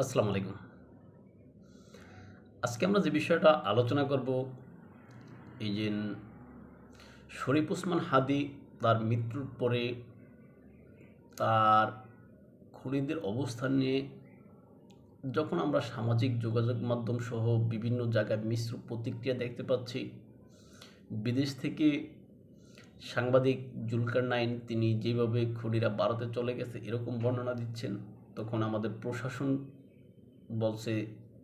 আসসালামু আলাইকুম। আজকে আমরা যে বিষয়টা আলোচনা করব, এই যে শরীফ ওসমান হাদি তার মৃত্যুর পরে তার খুনিদের অবস্থান নিয়ে যখন আমরা সামাজিক যোগাযোগ মাধ্যম সহ বিভিন্ন জায়গায় মিশ্র প্রতিক্রিয়া দেখতে পাচ্ছি, বিদেশ থেকে সাংবাদিক জুলকার নাইন তিনি যেভাবে খুনিরা ভারতে চলে গেছে এরকম বর্ণনা দিচ্ছেন, তখন আমাদের প্রশাসন বলছে,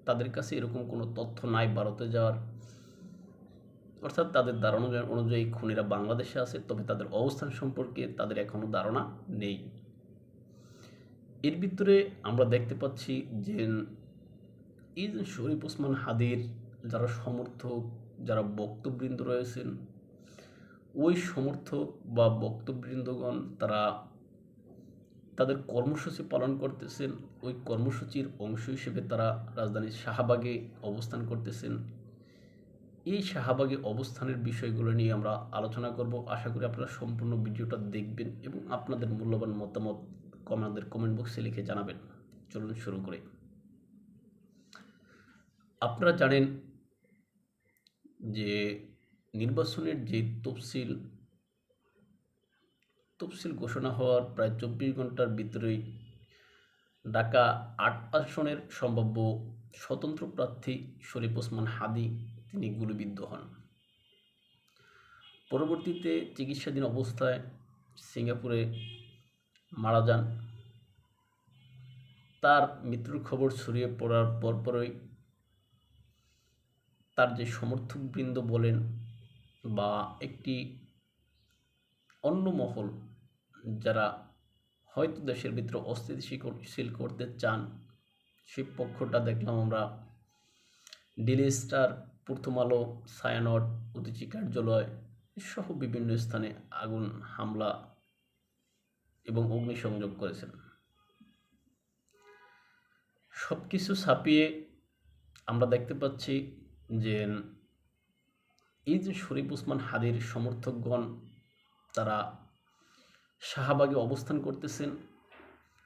তাদের কাছে এরকম কোনো তথ্য নাই ভারতে যাওয়ার। অর্থাৎ তাদের ধারণা অনুযায়ী খুনিরা বাংলাদেশে আছে, তবে তাদের অবস্থান সম্পর্কে তাদের এখনও ধারণা নেই। এর ভিতরে আমরা দেখতে পাচ্ছি যে এই যে শরীফ ওসমান হাদির যারা সমর্থক, যারা বক্তবৃন্দ রয়েছেন, ওই সমর্থক বা বক্তবৃন্দগণ তারা তাদের কর্মসূচি পালন করতেছেন। ওই কর্মসূচির অংশ হিসেবে তারা রাজধানীর শাহবাগে অবস্থান করতেছেন। এই শাহবাগে অবস্থানের বিষয়গুলো নিয়ে আমরা আলোচনা করব। আশা করি আপনারা সম্পূর্ণ ভিডিওটা দেখবেন এবং আপনাদের মূল্যবান মতামত আমাদের কমেন্ট বক্সে লিখে জানাবেন। চলুন শুরু করে। আপনারা জানেন যে নির্বাচনের যে তফসিল তফসিল ঘোষণা হওয়ার প্রায় চব্বিশ ঘণ্টার ভিতরেই ঢাকা আট আসনের সম্ভাব্য স্বতন্ত্র প্রার্থী শরীফ ওসমান হাদি তিনি গুলিবিদ্ধ হন। পরবর্তীতে চিকিৎসাধীন অবস্থায় সিঙ্গাপুরে মারা যান। তার মৃত্যুর খবর ছড়িয়ে পড়ার পরপরই তার যে সমর্থকবৃন্দ বলেন বা একটি অন্য মহল যারা হয়তো দেশের ভিতরে অস্থিতিশীল করতে চান, সেই পক্ষটা দেখলাম আমরা। ডেলি স্টার, প্রথম আলো সায়ানট অতিথি কার্যালয় সহ বিভিন্ন স্থানে আগুন, হামলা এবং অগ্নিসংযোগ করেছেন। সব কিছু ছাপিয়ে আমরা দেখতে পাচ্ছি যে এই যে শরীফ উসমান হাদির সমর্থকগণ, তারা শাহবাগে অবস্থান করতেছেন।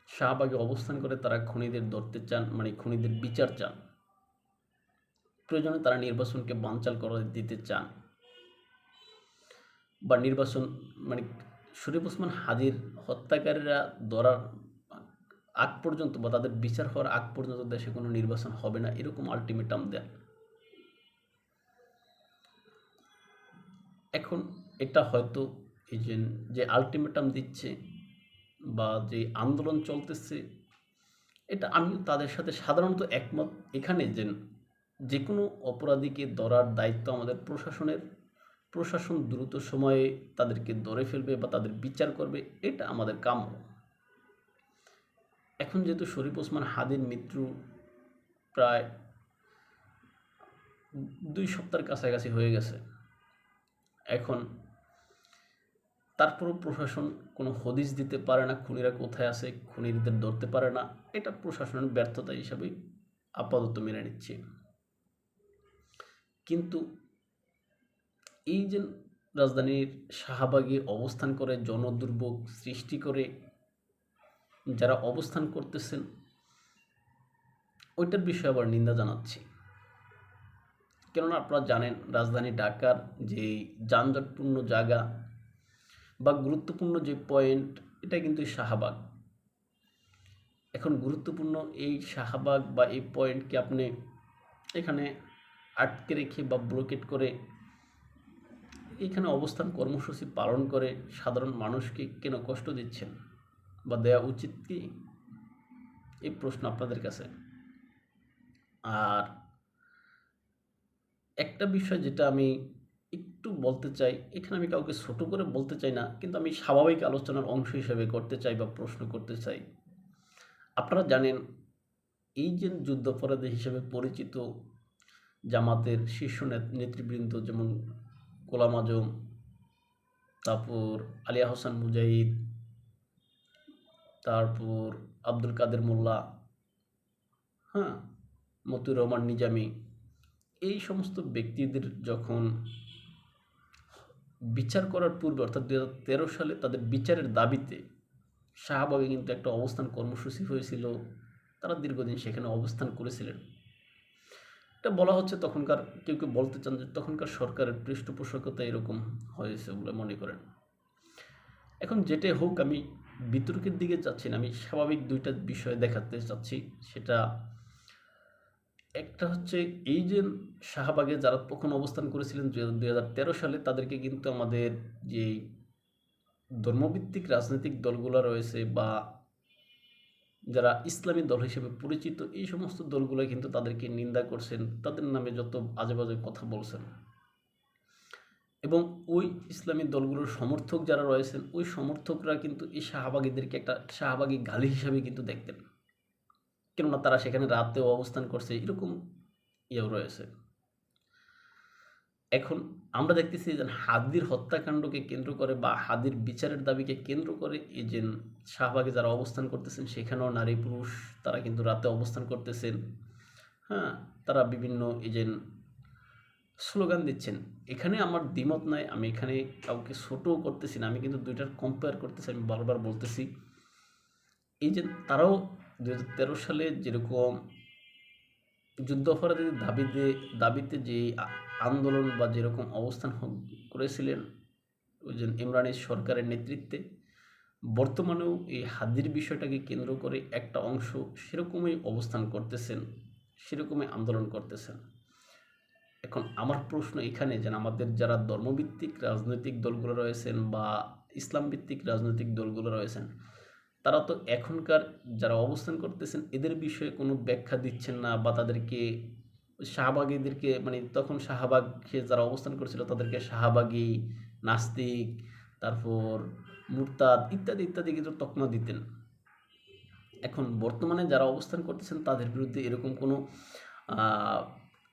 শাহবাগে অবস্থান করে তারা খুনিদের ধরতে চান মানে খুনিদের বিচার চান। প্রয়োজনে তারা নির্বাচনকে বানচাল করে দিতে চান। বা নির্বাচন মানে শরীফ ওসমান হাদির হত্যাকারীরা ধরার আগ পর্যন্ত বা তাদের বিচার হওয়ার আগ পর্যন্ত দেশে কোনো নির্বাচন হবে না, এরকম আলটিমেটাম দেন। এখন এটা হয়তো এই যে যে আলটিমেটাম দিচ্ছে বা যে আন্দোলন চলতেছে, এটা আমি তাদের সাথে সাধারণত একমত। এখানে যে যে কোনো অপরাধীকে ধরার দায়িত্ব আমাদের প্রশাসনের, প্রশাসন দ্রুত সময়ে তাদেরকে ধরে ফেলবে বা তাদের বিচার করবে, এটা আমাদের কাম্য। এখন যেহেতু শরীফ ওসমান হাদির মৃত্যু প্রায় দুই সপ্তাহের কাছাকাছি হয়ে গেছে, এখন তারপরও প্রশাসন কোনো হদিস দিতে পারে না, খুনিরা কোথায় আছে, খুনিদের ধরতে পারে না, এটা প্রশাসনের ব্যর্থতা হিসাবেই আপাতত মেনে নিচ্ছি। কিন্তু এই যে রাজধানীর শাহবাগে অবস্থান করে, জনদুর্ভোগ সৃষ্টি করে যারা অবস্থান করতেছেন, ওইটার বিষয়ে আবার নিন্দা জানাচ্ছি। কেননা আপনারা জানেন, রাজধানী ঢাকার যে যানজটপূর্ণ জায়গা বা গুরুত্বপূর্ণ যে পয়েন্ট এটা কিন্তু শাহবাগ। এখন গুরুত্বপূর্ণ এই শাহবাগ বা এই পয়েন্টকে আপনি এখানে আটকে রেখে বা ব্লকেট করে এখানে অবস্থান কর্মসূচি পালন করে সাধারণ মানুষকে কেন কষ্ট দিচ্ছেন বা দেওয়া উচিত কি? এই প্রশ্ন আপনাদের কাছে। আর একটা বিষয় যেটা আমি একটু বলতে চাই, এখানে আমি কাউকে ছোট করে বলতে চাই না, কিন্তু আমি স্বাভাবিক আলোচনার অংশ হিসেবে করতে চাই বা প্রশ্ন করতে চাই। আপনারা জানেন এই যে যুদ্ধাপরাধী হিসেবে পরিচিত জামাতের শীর্ষ নেতৃবৃন্দ যেমন গোলাম আজম, তারপর আলিয়া হোসেন মুজাহিদ, তারপর আব্দুল কাদের মোল্লা হ্যাঁ মতুর রহমান নিজামি, এই সমস্ত ব্যক্তিদের যখন বিচার করার পূর্বে, অর্থাৎ দু সালে তাদের বিচারের দাবিতে শাহবাগে কিন্তু একটা অবস্থান কর্মসূচি হয়েছিল। তারা দীর্ঘদিন সেখানে অবস্থান করেছিলেন। এটা বলা হচ্ছে তখনকার, কেউ কেউ বলতে চান যে তখনকার সরকারের পৃষ্ঠপোষকতা এরকম হয়েছে বলে মনে করেন। এখন যেটাই হোক, আমি বিতর্কের দিকে যাচ্ছি না, আমি স্বাভাবিক দুইটা বিষয় দেখাতে চাচ্ছি। সেটা একটা হচ্ছে এই যে শাহবাগে যারা তখন অবস্থান করেছিলেন দু হাজার তেরো সালে, তাদেরকে কিন্তু আমাদের যে ধর্মভিত্তিক রাজনৈতিক দলগুলো রয়েছে বা যারা ইসলামী দল হিসেবে পরিচিত, এই সমস্ত দলগুলো কিন্তু তাদেরকে নিন্দা করছেন। তাদের নামে যত আজে বাজে কথা বলছেন। এবং ওই ইসলামী দলগুলোর সমর্থক যারা রয়েছেন, ওই সমর্থকরা কিন্তু এই শাহবাগীদেরকে একটা শাহবাগী গালি হিসাবে কিন্তু দেখতেন। কেননা তারা সেখানে রাতেও অবস্থান করছে, এরকম ইয়েও রয়েছে। এখন আমরা দেখতেছি যে হাদির হত্যাকাণ্ডকে কেন্দ্র করে বা হাদির বিচারের দাবিকে কেন্দ্র করে এই যে শাহবাগে যারা অবস্থান করতেছেন, সেখানেও নারী পুরুষ তারা কিন্তু রাতে অবস্থান করতেছেন। হ্যাঁ তারা বিভিন্ন এই যে স্লোগান দিচ্ছেন। এখানে আমার দ্বিমত নাই, আমি এখানে কাউকে ছোটও করতেছি না, আমি কিন্তু দুইটার কম্পেয়ার করতেছি, আমি বারবার বলতেছি। এই যে তারাও দু হাজার তেরো সালে যেরকম যুদ্ধ অপরাধীদের দাবিতে দাবিতে যে আন্দোলন বা যেরকম অবস্থান করেছিলেন ওই যে ইমরানের সরকারের নেতৃত্বে, বর্তমানেও এই হাদির বিষয়টাকে কেন্দ্র করে একটা অংশ সেরকমই অবস্থান করতেছেন, সেরকমই আন্দোলন করতেছেন। এখন আমার প্রশ্ন এখানে, যেন আমাদের যারা ধর্মভিত্তিক রাজনৈতিক দলগুলো রয়েছেন বা ইসলাম ভিত্তিক রাজনৈতিক দলগুলো রয়েছেন তারা তো এখনকার যারা অবস্থান করতেছেন, এদের বিষয়ে কোনো ব্যাখ্যা দিচ্ছেন না বা তাদেরকে শাহবাগীদেরকে মানে তখন শাহবাগে যারা অবস্থান করছিল তাদেরকে শাহবাগী, নাস্তিক, তারপর মুরতাদ ইত্যাদি ইত্যাদি কিন্তু তকমা দিতেন। এখন বর্তমানে যারা অবস্থান করতেছেন তাদের বিরুদ্ধে এরকম কোনো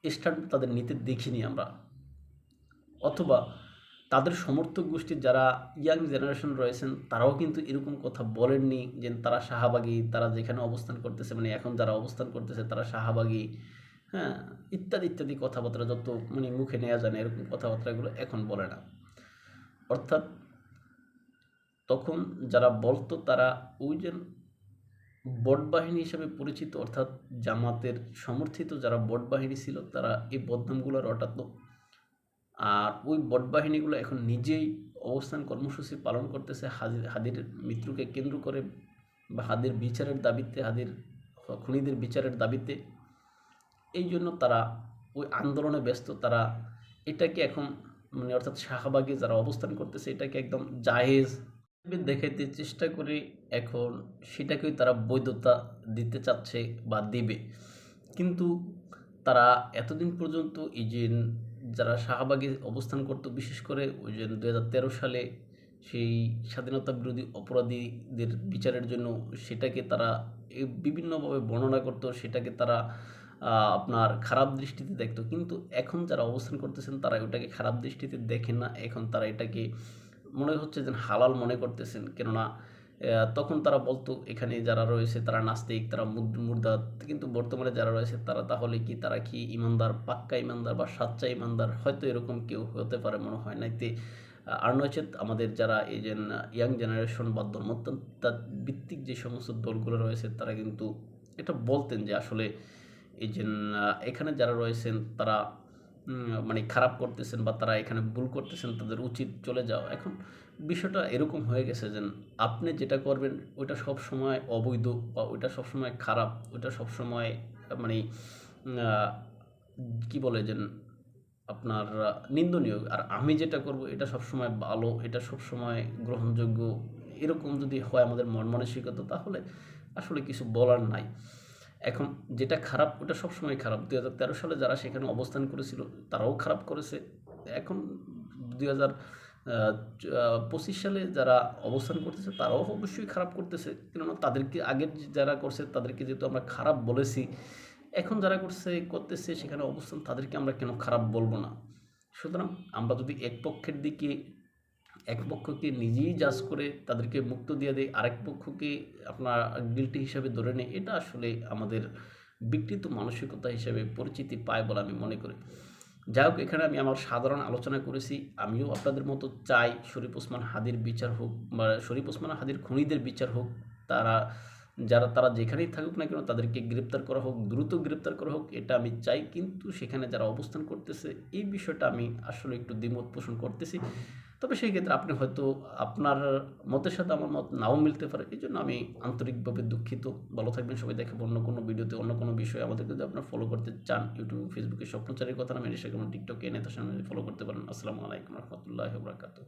স্ট্যান্ড তাদের নিতে দেখিনি আমরা। অথবা তাদের সমর্থক গোষ্ঠীর যারা ইয়াং জেনারেশন রয়েছেন, তারাও কিন্তু এরকম কথা বলেননি যে তারা শাহবাগী, তারা যেখানে অবস্থান করতেছে মানে এখন যারা অবস্থান করতেছে, তারা শাহবাগী হ্যাঁ ইত্যাদি ইত্যাদি কথাবার্তা যত মানে মুখে নেওয়া যায় না, এরকম কথাবার্তাগুলো এখন বলে না। অর্থাৎ তখন যারা বলতো, তারা ওই যে বট বাহিনী হিসেবে পরিচিত, অর্থাৎ জামাতের সমর্থিত যারা বট বাহিনী ছিল, তারা এই বদনামগুলো রটাতো। আর ওই বট বাহিনীগুলো এখন নিজেই অবস্থান কর্মসূচি পালন করতেছে। হাজির হাদির মৃত্যুকে কেন্দ্র করে বা হাদির বিচারের দাবিতে হাদির খুনিদের বিচারের দাবিতে। এই জন্য তারা ওই আন্দোলনে ব্যস্ত। তারা এটাকে এখন মানে অর্থাৎ শাহবাগে যারা অবস্থান করতেছে, এটাকে একদম জাহেজ দেখাইতে চেষ্টা করে এখন সেটাকেই তারা বৈধতা দিতে চাচ্ছে বা দেবে। কিন্তু তারা এতদিন পর্যন্ত এই যে যারা শাহবাগে অবস্থান করত, বিশেষ করে ওই যে দু হাজার তেরো সালে সেই স্বাধীনতা বিরোধী অপরাধীদের বিচারের জন্য সেটাকে তারা বিভিন্নভাবে বর্ণনা করতো, সেটাকে তারা আপনার খারাপ দৃষ্টিতে দেখতো। কিন্তু এখন যারা অবস্থান করতেছেন, তারা ওটাকে খারাপ দৃষ্টিতে দেখেন না। এখন তারা এটাকে মনে হচ্ছে যেন হালাল মনে করতেছেন। কেননা তখন তারা বলতো, এখানে যারা রয়েছে তারা নাস্তিক, তারা মুর্দাত কিন্তু বর্তমানে যারা রয়েছে তারা তাহলে কি, তারা কি ইমানদার, পাক্কা ইমানদার বা সাচ্চা ইমানদার? হয়তো এরকম কেউ হতে পারে মনে হয় নাইতে আর নচেত আমাদের যারা এই যে, ইয়াং জেনারেশন বা ধর্মতন্ত্র ভিত্তিক যে সমস্ত দলগুলো রয়েছে, তারা কিন্তু এটা বলতেন যে আসলে এই যে এখানে যারা রয়েছেন তারা মানে খারাপ করতেছেন বা তারা এখানে ভুল করতেছেন তাদের উচিত চলে যাওয়া। এখন বিষয়টা এরকম হয়ে গেছে যে আপনি যেটা করবেন ওইটা সব সময় অবৈধ বা ওইটা সব সময় খারাপ ওইটা সব সময় মানে কি বলে যে আপনার নিন্দনীয়। আর আমি যেটা করব এটা সব সময় ভালো এটা সব সময় গ্রহণযোগ্য। এরকম যদি হয় আমাদের মন মানসিকতা তাহলে আসলে কিছু বলার নাই। এখন যেটা খারাপ, ওটা সবসময় খারাপ। দু হাজার তেরো সালে যারা সেখানে অবস্থান করেছিল, তারাও খারাপ করেছে। এখন দুই হাজার পঁচিশ সালে যারা অবস্থান করতেছে, তারাও অবশ্যই খারাপ করতেছে। কেননা তাদেরকে আগের যারা করছে, তাদেরকে যেহেতু আমরা খারাপ বলেছি, এখন যারা করছে, করতেছে, সেখানে অবস্থান তাদেরকে আমরা কেন খারাপ বলব না? সুতরাং আমরা যদি এক পক্ষের দিকে এক পক্ষকে নিজেই জাজ করে তাদেরকে মুক্ত দিয়ে দেয়, আরেক পক্ষকে আপনার গিলটি হিসাবে ধরে নেয়, এটা আসলে আমাদের বিকৃত মানসিকতা হিসাবে পরিচিতি পায় বলে আমি মনে করি। যাই হোক, এখানে আমি আমার সাধারণ আলোচনা করেছি, আমিও আপনাদের মতো চাই, শরীফ ওসমান হাদির বিচার হোক, বা শরীফ ওসমান হাদির খুনিদের বিচার হোক, তারা, যারা, তারা যেখানেই থাকুক না কেন, তাদেরকে গ্রেপ্তার করা হোক, দ্রুত গ্রেপ্তার করা হোক, এটা আমি চাই, কিন্তু সেখানে যারা অবস্থান করতেছে, এই বিষয়টা আমি আসলে একটু দ্বিমত পোষণ করতেছি। তবে সেই ক্ষেত্রে আপনি হয়তো আপনার মতের সাথে আমার মত নাও মিলতে পারে। এই জন্য আমি আন্তরিকভাবে দুঃখিত। ভালো থাকবেন সবাই। দেখাবো অন্য কোনো ভিডিওতে, অন্য কোনো বিষয়ে। আমাদের যদি আপনার ফলো করতে চান ইউটিউব ফেসবুকে স্বপ্নচারের কথা নামে ইনস্টাগ্রাম টিকটকে এনে তার ফলো করতে পারেন। আসসালামু আলাইকুম রহমতুল্লাহ বরাকাতুহ।